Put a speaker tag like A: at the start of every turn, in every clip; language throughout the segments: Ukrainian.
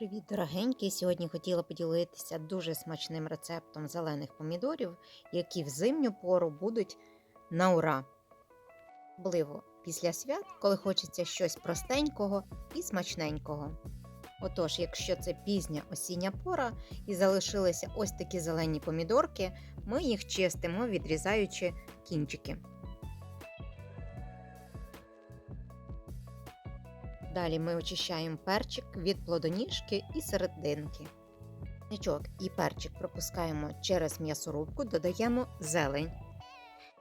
A: Привіт, дорогенькі! Сьогодні хотіла поділитися дуже смачним рецептом зелених помідорів, які в зимню пору будуть на ура. Особливо після свят, коли хочеться щось простенького і смачненького. Отож, якщо це пізня осіння пора і залишилися ось такі зелені помідорки, ми їх чистимо, відрізаючи кінчики. Далі ми очищаємо перчик від плодоніжки і серединки. Нічок і перчик пропускаємо через м'ясорубку, додаємо зелень.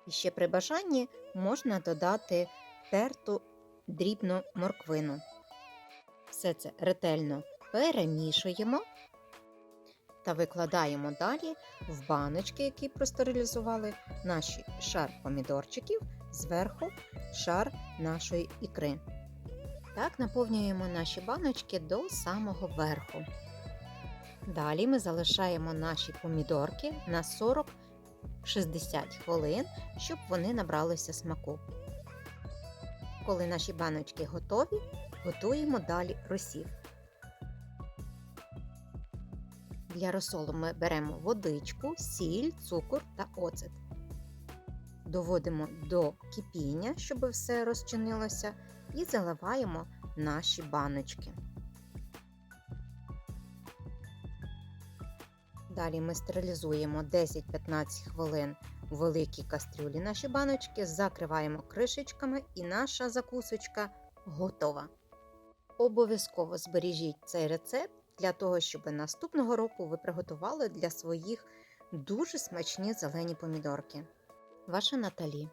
A: І ще при бажанні можна додати терту дрібну морквину. Все це ретельно перемішуємо та викладаємо далі в баночки, які простерилізували наші шар помідорчиків, зверху шар нашої ікри. Так наповнюємо наші баночки до самого верху. Далі ми залишаємо наші помідорки на 40-60 хвилин, щоб вони набралися смаку. Коли наші баночки готові, готуємо далі розсів. Для розсолу ми беремо водичку, сіль, цукор та оцет. Доводимо до кипіння, щоб все розчинилося, і заливаємо наші баночки. Далі ми стерилізуємо 10-15 хвилин у великій кастрюлі наші баночки, закриваємо кришечками і наша закусочка готова. Обов'язково збережіть цей рецепт для того, щоб наступного року ви приготували для своїх дуже смачні зелені помідорки. Ваша Наталі.